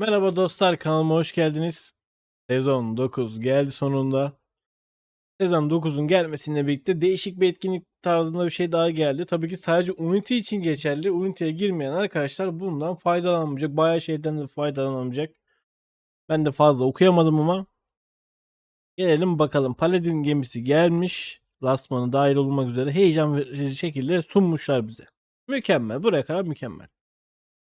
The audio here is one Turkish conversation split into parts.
Merhaba dostlar kanalıma hoş geldiniz. Sezon 9 geldi sonunda. Sezon 9'un gelmesiyle birlikte değişik bir etkinlik tarzında bir şey daha geldi. Tabii ki sadece Unity için geçerli. Unity'ye girmeyen arkadaşlar bundan faydalanamayacak. Bayağı şeyden de faydalanamayacak. Ben de fazla okuyamadım ama. Gelelim bakalım. Paladin gemisi gelmiş. Lastmanı dahil olmak üzere heyecan verici şekilde sunmuşlar bize. Mükemmel. Buraya kadar mükemmel.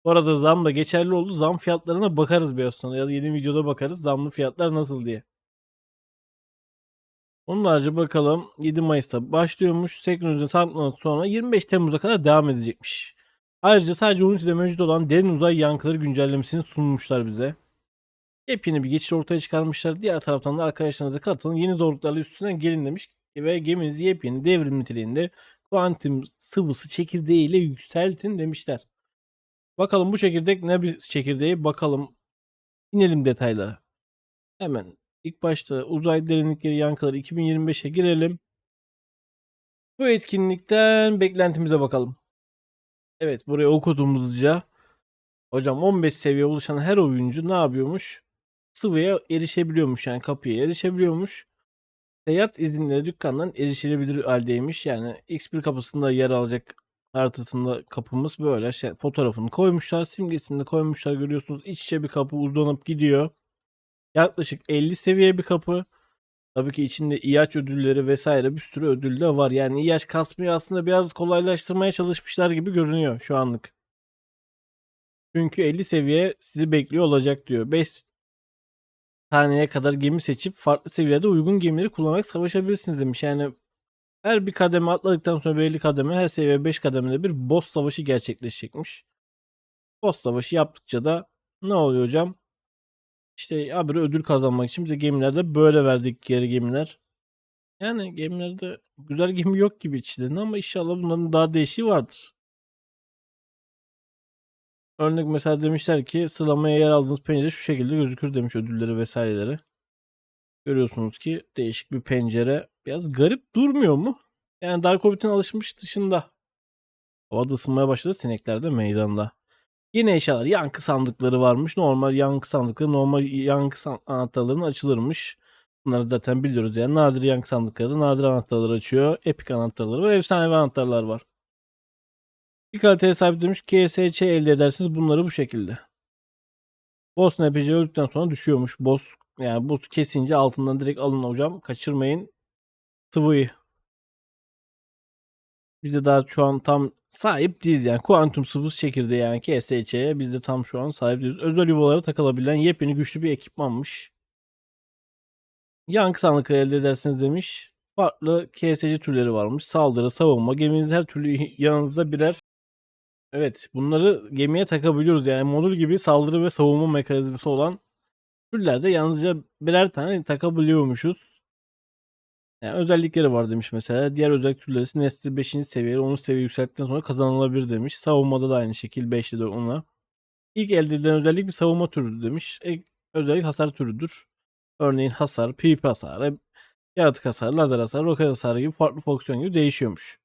Bu arada zam da geçerli oldu. Zam fiyatlarına bakarız biraz sonra ya da yeni videoda bakarız zamlı fiyatlar nasıl diye. Onun harici bakalım 7 Mayıs'ta başlıyormuş. Teknolojinin tanıtımından sonra 25 Temmuz'a kadar devam edecekmiş. Ayrıca sadece Unity'de mevcut olan derin uzay yankıları güncellemesini sunmuşlar bize. Yepyeni bir geçiş ortaya çıkarmışlar. Diğer taraftan da arkadaşlarınıza katılın. Yeni zorluklarla üstünden gelin demiş. Ve geminizi yepyeni devrim niteliğinde kuantum sıvısı çekirdeğiyle yükseltin demişler. Bakalım bu çekirdek ne bir çekirdeği bakalım. İnelim detaylara. Hemen ilk başta uzay derinlikleri yankıları 2025'e girelim. Bu etkinlikten beklentimize bakalım. Evet buraya okuduğumuzca hocam 15 seviye oluşan her oyuncu ne yapıyormuş? Sıvıya erişebiliyormuş yani kapıya erişebiliyormuş. Seyahat izinleri dükkandan erişilebilir haldeymiş. Yani X1 kapısında yer alacak haritasında kapımız böyle şey, fotoğrafını koymuşlar. Simgesini de koymuşlar görüyorsunuz. İç içe bir kapı uzanıp gidiyor. Yaklaşık 50 seviye bir kapı. Tabii ki içinde İyaç ödülleri vesaire bir sürü ödül de var. Yani İyaç kasmayı aslında biraz kolaylaştırmaya çalışmışlar gibi görünüyor şu anlık. Çünkü 50 seviye sizi bekliyor olacak diyor. 5 taneye kadar gemi seçip farklı seviyede uygun gemileri kullanarak savaşabilirsiniz demiş. Yani her bir kademe atladıktan sonra belli kademe her seviye 5 kademede bir boss savaşı gerçekleşecekmiş. Boss savaşı yaptıkça da ne oluyor hocam? İşte habire ödül kazanmak için bize gemilerde böyle verdik geri gemiler. Yani gemilerde güzel gemi yok gibi içlerinde ama inşallah bunların daha değişiği vardır. Örnek mesela demişler ki sıralamaya yer aldığınız pencere şu şekilde gözükür demiş ödülleri vesaireleri. Görüyorsunuz ki değişik bir pencere. Biraz garip durmuyor mu? Yani Dark Orbit'in alışmış dışında. Havada ısınmaya başladı sinekler de meydanda. Yine eşyalar yankı sandıkları varmış. Normal yankı sandıkları normal yankı san- anahtarlarının açılırmış. Bunları zaten biliyoruz yani. Nadir yankı sandıkları nadir anahtarları açıyor. Epik anahtarları ve efsanevi anahtarlar var. Bir kaliteye sahip demiş KSC elde edersiniz bunları bu şekilde. Boss NPC öldükten sonra düşüyormuş. Boss yani boss kesince altından direkt alın hocam. Kaçırmayın. Sıvıyı. Biz de daha şu an tam sahip değiliz yani. Kuantum sıvısı çekirdeği yani KSC'ye biz de tam şu an sahip değiliz. Özel yuvalara takılabilen yepyeni güçlü bir ekipmanmış. Yankı sandıkları elde edersiniz demiş. Farklı KSC türleri varmış. Saldırı, savunma, geminiz her türlü yanınızda birer Evet, bunları gemiye takabiliyoruz. Yani modül gibi saldırı ve savunma mekanizması olan türlerde yalnızca birer tane takabiliyormuşuz. Yani özellikleri var demiş mesela. Diğer özellik türleri ise nesli 5. seviyeye 10. seviye yükselttikten sonra kazanılabilir demiş. Savunmada da aynı şekil 5'te de ona. İlk elde edilen özellik bir savunma türü demiş. E, özellik hasar türüdür. Örneğin hasar, PvP hasarı, yaratık hasarı, lazer hasarı, roket hasarı gibi farklı fonksiyon gibi değişiyormuş.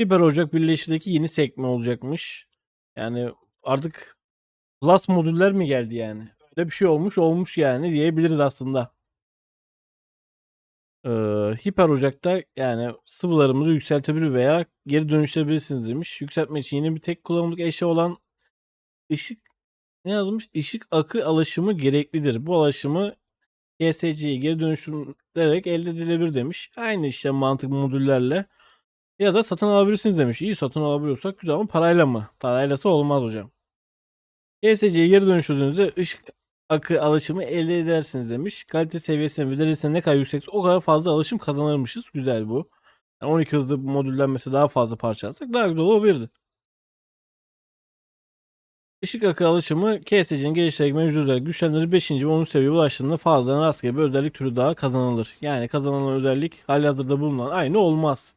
Hiper Ocak birleşideki yeni sekme olacakmış. Yani artık Plus modüller mi geldi yani? Öyle bir şey olmuş olmuş yani diyebiliriz aslında. Ee, Hiper Ocak'ta yani sıvılarımızı yükseltebilir veya geri dönüştürebilirsiniz demiş. Yükseltmek için yeni bir tek kullanımlık eşya olan ışık ne yazmış? Işık akı alaşımı gereklidir. Bu alaşımı GSC'yi geri dönüştürerek elde edilebilir demiş. Aynı işte mantık modüllerle ya da satın alabilirsiniz demiş. İyi satın alabiliyorsak güzel ama parayla mı? Paraylasa olmaz hocam. GSC'ye geri dönüştürdüğünüzde ışık akı alışımı elde edersiniz demiş. Kalite seviyesine verirse ne kadar yüksekse o kadar fazla alışım kazanırmışız. Güzel bu. Yani 12 hızlı modülden mesela daha fazla parça alsak daha güzel olabilirdi. Işık akı alışımı KSC'nin geliştirerek mevcut özellik güçlendirir 5. ve 10. seviyeye ulaştığında fazladan rastgele bir özellik türü daha kazanılır. Yani kazanılan özellik halihazırda bulunan aynı olmaz.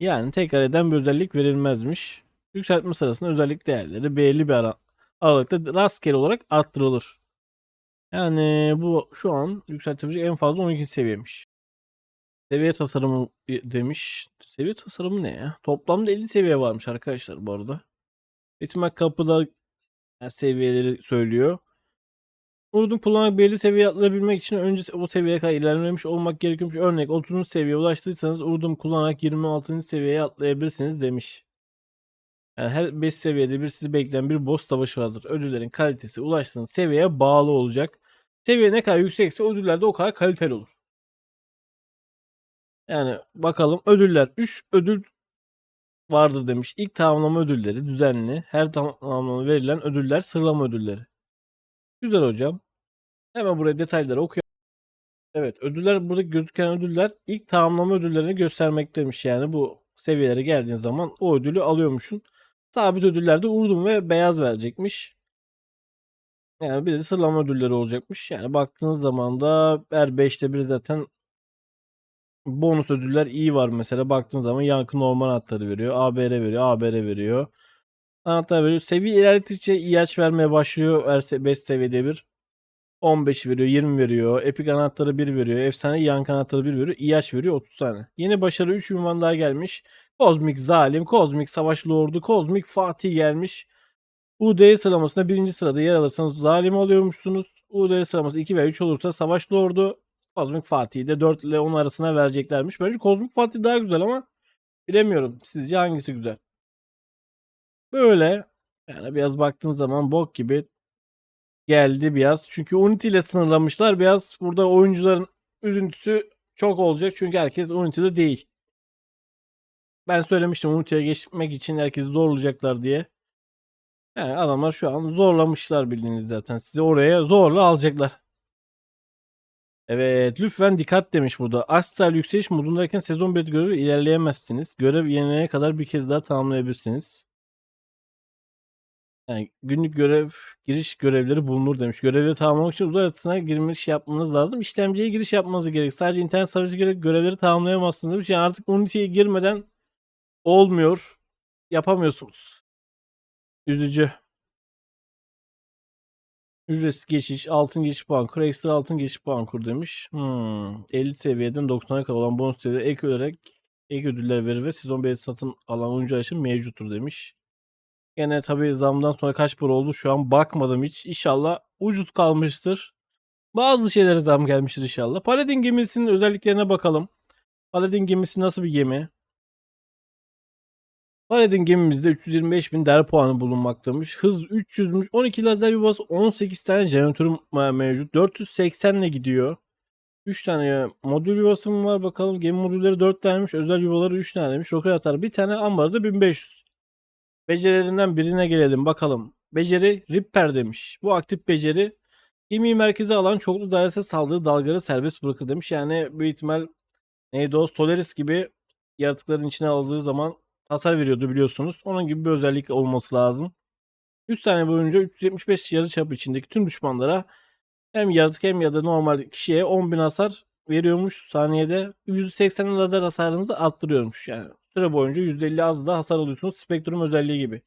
Yani tekrar eden bir özellik verilmezmiş. Yükseltme sırasında özellik değerleri belli bir ara aralıkta rastgele olarak arttırılır. Yani bu şu an yükseltebilecek en fazla 12 seviyemiş. Seviye tasarımı demiş. Seviye tasarımı ne ya? Toplamda 50 seviye varmış arkadaşlar bu arada. İhtimal kapıda Yani seviyeleri söylüyor. Urud'un kullanarak belli seviyeye atlayabilmek için önce o seviyeye kadar ilerlemiş olmak gerekiyormuş. Örnek 30. seviyeye ulaştıysanız Urud'un kullanarak 26. seviyeye atlayabilirsiniz demiş. Yani her 5 seviyede bir sizi bekleyen bir boss savaşı vardır. Ödüllerin kalitesi ulaştığınız seviyeye bağlı olacak. Seviye ne kadar yüksekse ödüller de o kadar kaliteli olur. Yani bakalım ödüller 3 ödül vardır demiş. İlk tamamlama ödülleri düzenli. Her tamamlama verilen ödüller sıralama ödülleri. Güzel hocam. Hemen buraya detayları okuyalım. Evet ödüller burada gözüken ödüller ilk tamamlama ödüllerini göstermekteymiş. Yani bu seviyelere geldiğin zaman o ödülü alıyormuşsun. Sabit ödüllerde urdum ve beyaz verecekmiş. Yani bir de sıralama ödülleri olacakmış. Yani baktığınız zaman da her 5'te bir zaten bonus ödüller iyi var mesela. Baktığınız zaman yankı normal anahtarı veriyor. ABR veriyor. ABR veriyor. Anahtar veriyor. Seviye ilerledikçe ilaç vermeye başlıyor. Her 5 seviyede bir. 15 veriyor, 20 veriyor. Epic anahtarı 1 veriyor. Efsane yankı anahtarı 1 veriyor. İyaç veriyor 30 tane. Yeni başarı 3 ünvan daha gelmiş. Kozmik Zalim, Kozmik Savaş Lordu, Kozmik Fatih gelmiş. UD sıralamasında birinci sırada yer alırsanız zalim oluyormuşsunuz. UD sıralaması 2 ve 3 olursa Savaş Lordu, Kozmik Fatih'i de 4 ile 10 arasına vereceklermiş. Bence Kozmik Fatih daha güzel ama bilemiyorum. Sizce hangisi güzel? Böyle yani biraz baktığınız zaman bok gibi geldi biraz. Çünkü Unity ile sınırlamışlar. Biraz burada oyuncuların üzüntüsü çok olacak. Çünkü herkes Unity'de değil. Ben söylemiştim Unity'ye geçmek için herkesi zorlayacaklar diye. Yani adamlar şu an zorlamışlar bildiğiniz zaten. Sizi oraya zorla alacaklar. Evet lütfen dikkat demiş burada. Astral yükseliş modundayken sezon 1 görevi ilerleyemezsiniz. Görev yenilene kadar bir kez daha tamamlayabilirsiniz. Yani günlük görev giriş görevleri bulunur demiş. Görevleri tamamlamak için uzay haritasına girmiş yapmanız lazım. İşlemciye giriş yapmanız gerek. Sadece internet sarıcı gerek görevleri tamamlayamazsınız demiş. Yani artık Unity'ye girmeden olmuyor. Yapamıyorsunuz. Üzücü. Ücretsiz geçiş, altın geçiş puan kur, ekstra altın geçiş puan kur demiş. Hmm. 50 seviyeden 90'a kadar olan bonus seviye ek olarak ek ödüller verir ve sezon 1 satın alan oyuncu için mevcuttur demiş. Gene tabii zamdan sonra kaç para oldu şu an bakmadım hiç. İnşallah ucuz kalmıştır. Bazı şeylere zam gelmiştir inşallah. Paladin gemisinin özelliklerine bakalım. Paladin gemisi nasıl bir gemi? Paladin gemimizde 325 bin der puanı bulunmaktamış. Hız 300'müş. 12 lazer yuvası 18 tane jeneratörüm mevcut. 480 ile gidiyor. 3 tane modül yuvası mı var bakalım. Gemi modülleri 4 taneymiş. Özel yuvaları 3 taneymiş. Roket atar bir tane ambarda 1500. Becerilerinden birine gelelim bakalım. Beceri Ripper demiş. Bu aktif beceri gemiyi merkeze alan çoklu dairesel saldırı dalgaları serbest bırakır demiş. Yani büyük ihtimal neydi o Solaris gibi yaratıkların içine aldığı zaman hasar veriyordu biliyorsunuz. Onun gibi bir özellik olması lazım. 3 tane boyunca 375 yarı çapı içindeki tüm düşmanlara hem yaratık hem ya da normal kişiye 10.000 hasar veriyormuş saniyede. 180 lazer hasarınızı arttırıyormuş. Yani süre boyunca %50 az da hasar alıyorsunuz. Spektrum özelliği gibi.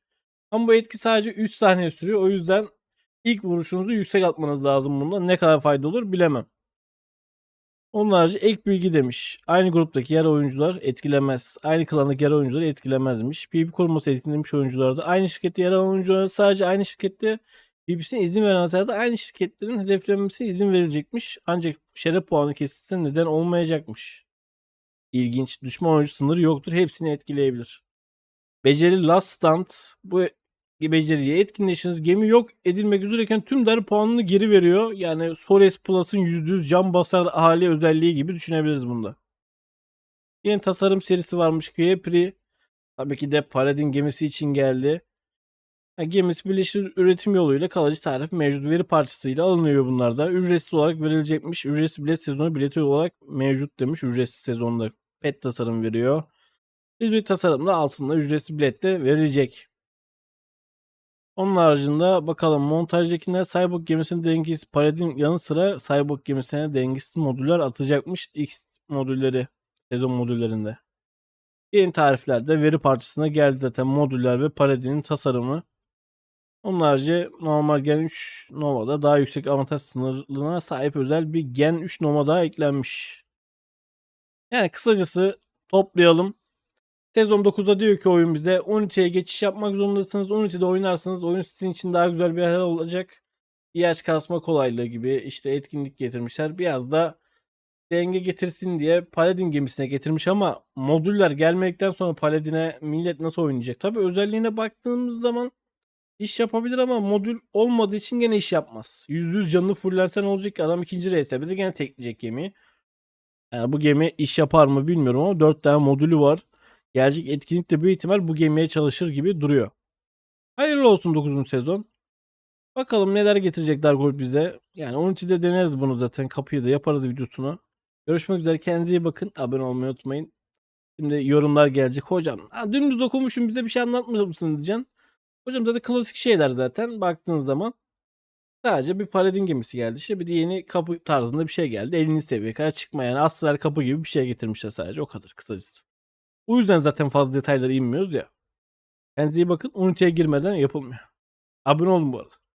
Ama bu etki sadece 3 saniye sürüyor. O yüzden ilk vuruşunuzu yüksek atmanız lazım bunda. Ne kadar fayda olur bilemem. Onun harici ek bilgi demiş. Aynı gruptaki yer oyuncular etkilemez. Aynı klandaki yer oyuncuları etkilemezmiş. PvP koruması etkilemiş oyuncularda. Aynı şirkette yer alan oyunculara sadece aynı şirkette PvP'sine izin veren hasarda aynı şirketlerin hedeflenmesi izin verilecekmiş. Ancak şeref puanı kesilse neden olmayacakmış. İlginç. Düşman oyuncu sınırı yoktur. Hepsini etkileyebilir. Beceri Last Stand. Bu beceriye etkinleşiniz. Gemi yok edilmek üzereyken tüm dar puanını geri veriyor. Yani Sores Plus'ın %100 cam basar hali özelliği gibi düşünebiliriz bunda. Yeni tasarım serisi varmış. Kuyepri. Tabii ki de Paladin gemisi için geldi. Yani gemisi birleşik üretim yoluyla kalıcı tarif mevcut veri parçasıyla alınıyor bunlar da. Ücretsiz olarak verilecekmiş. Ücretsiz bilet sezonu bileti olarak mevcut demiş. Ücretsiz sezonda pet tasarım veriyor. Bir tasarımda altında ücretsiz bilet de verilecek. Onun haricinde bakalım montajdakiler Cyborg gemisinin dengesiz Paladin yanı sıra Cyborg gemisine dengesiz modüller atacakmış X modülleri sezon modüllerinde. Yeni tariflerde veri parçasına geldi zaten modüller ve Paladin'in tasarımı. Onun harici normal Gen 3 Nova'da daha yüksek avantaj sınırlığına sahip özel bir Gen 3 Nova daha eklenmiş. Yani kısacası toplayalım. Sezon 9'da diyor ki oyun bize Unity'ye geçiş yapmak zorundasınız. Unity'de oynarsanız oyun sizin için daha güzel bir yer olacak. İlaç kasma kolaylığı gibi işte etkinlik getirmişler. Biraz da denge getirsin diye Paladin gemisine getirmiş ama modüller gelmedikten sonra Paladin'e millet nasıl oynayacak? Tabi özelliğine baktığımız zaman iş yapabilir ama modül olmadığı için gene iş yapmaz. %100 canını fullensen olacak ki adam ikinci RSB'de gene tekleyecek gemiyi. Yani bu gemi iş yapar mı bilmiyorum ama 4 tane modülü var. Gelecek etkinlik de büyük ihtimal bu gemiye çalışır gibi duruyor. Hayırlı olsun 9. sezon. Bakalım neler getirecek Dark bize. Yani Unity'de deneriz bunu zaten. Kapıyı da yaparız videosunu. Görüşmek üzere. Kendinize iyi bakın. Abone olmayı unutmayın. Şimdi yorumlar gelecek. Hocam ha, dümdüz okumuşum bize bir şey anlatmış mısın diyeceksin. Hocam zaten klasik şeyler zaten baktığınız zaman. Sadece bir paladin gemisi geldi. İşte bir de yeni kapı tarzında bir şey geldi. 50. seviyeye kadar çıkmayan astral kapı gibi bir şey getirmişler sadece. O kadar kısacası. O yüzden zaten fazla detaylara inmiyoruz ya. Kendinize iyi bakın. Unity'ye girmeden yapılmıyor. Abone olun bu arada.